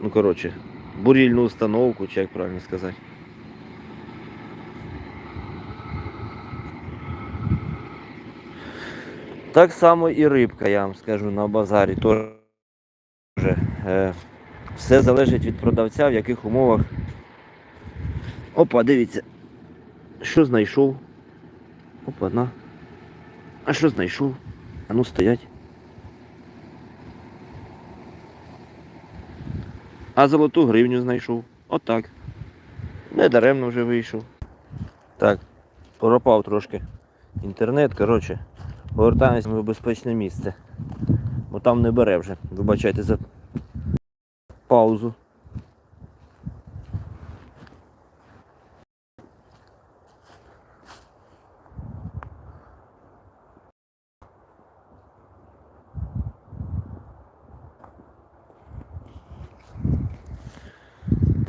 ну коротше, бурільну установку, чи як правильно сказати. Так само і рибка, я вам скажу, на базарі теж. Е, все залежить від продавця, в яких умовах. Опа, дивіться. Що знайшов? Опа, на. А що знайшов? А ну стоять. А золоту гривню знайшов. Отак. Не даремно вже вийшов. Так, пропав трошки інтернет, коротше. Повертаємось в безпечне місце. Бо там не бере вже. Вибачайте за паузу.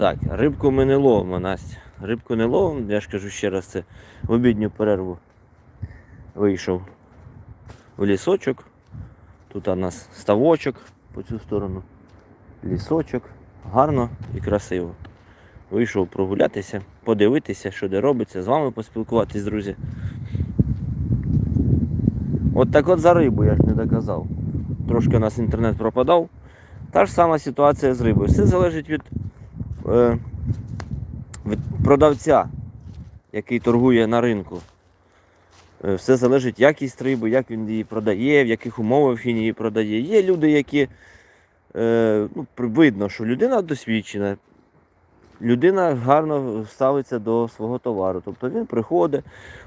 Так, рибку ми не ловимо, Настя. Рибку не ловимо, я ж кажу ще раз, це в обідню перерву вийшов в лісочок. Тут у нас ставочок по цю сторону. Лісочок. Гарно і красиво. Вийшов прогулятися, подивитися, що де робиться, з вами поспілкуватись, друзі. От так от за рибу я ж не доказав. Трошки у нас інтернет пропадав. Та ж сама ситуація з рибою. Все залежить від, е, продавця, який торгує на ринку. Е, Все залежить якість риби, як він її продає, в яких умовах він її продає. Є люди, які е, ну, видно, що людина досвідчена, людина гарно ставиться до свого товару. Тобто він приходить,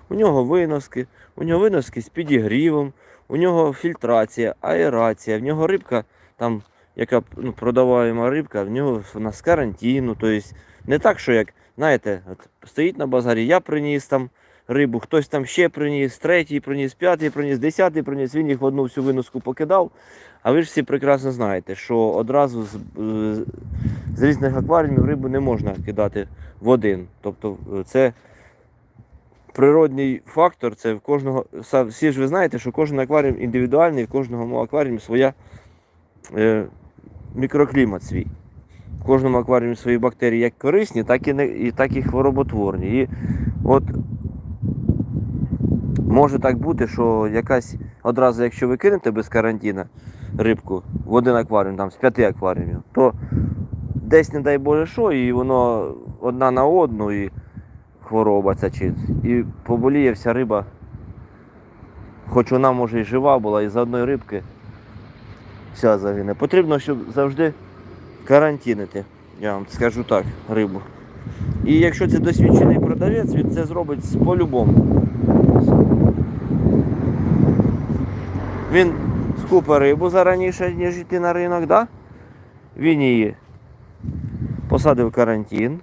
у нього виноски, у нього виноски з підігрівом, у нього фільтрація, аерація, в нього рибка, там, яка ну, продаваємо рибка, в нього вона з карантину. Тобто не так, що як, знаєте, от стоїть на базарі, я приніс там рибу, хтось там ще приніс, третій приніс, п'ятий приніс, десятий приніс, він їх в одну всю виноску покидав. А ви ж всі прекрасно знаєте, що одразу з, з різних акваріумів рибу не можна кидати в один. Тобто е, це природній фактор, це в кожного. Всі ж ви знаєте, що кожен акваріум індивідуальний, в кожному акваріумі своя е, мікроклімат свій. В кожному акваріумі свої бактерії як корисні, так і, не, і, так і хвороботворні. І от може так бути, що якась одразу, якщо ви кинете без карантину рибку в один акваріум, там з п'яти акваріумів, то десь, не дай Боже, що, і воно одна на одну, і хвороба ця чи. І поболіє вся риба. Хоч вона може і жива була, і з одної рибки вся загине. Потрібно, щоб завжди карантинити, я вам скажу так, рибу. І якщо це досвідчений продавець, він це зробить по-любому. Він скупе рибу зараніше, ніж йти на ринок, да? він її посадив в карантин,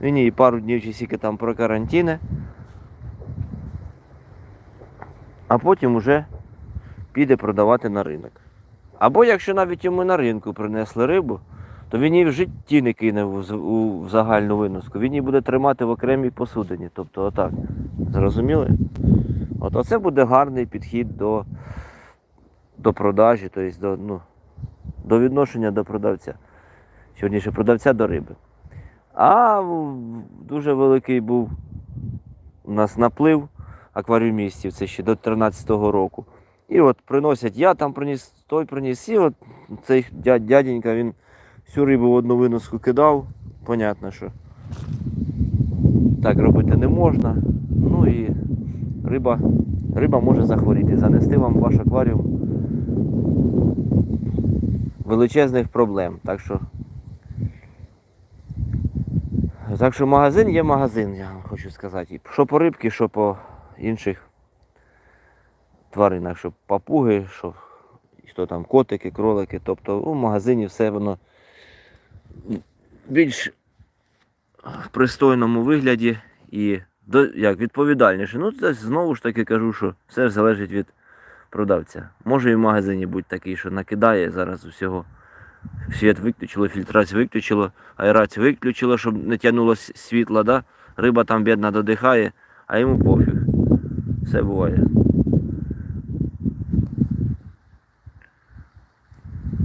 він її пару днів чи скільки там прокарантине, а потім вже піде продавати на ринок. Або якщо навіть йому на ринку принесли рибу, то він її в житті не кине в, загальну виноску. Він її буде тримати в окремій посудині. Тобто отак. Зрозуміли? От оце буде гарний підхід до, до продажі, тобто до, ну, до відношення до продавця. Сьогодніше продавця до риби. А дуже великий був у нас наплив акваріумістів, це ще до 13-го року. І от приносять, я там приніс, той приніс, і от цей дяденька, він всю рибу в одну виноску кидав. Понятно, що так робити не можна. Ну і риба, риба може захворіти, занести вам ваш акваріум величезних проблем. Так що, так що магазин є магазин, я вам хочу сказати. Що по рибки, що по інших тваринах, що папуги, що хто там котики, кролики. Тобто у магазині все воно більш в пристойному вигляді і як, відповідальніше. Ну, це знову ж таки кажу, що все залежить від продавця. Може і в магазині бути такий, що накидає зараз усього. Світ виключило, фільтрацію виключило, аерацію виключило, щоб не тягнуло с- світла, да? риба там бідна додихає, а йому пофіг. Все буває.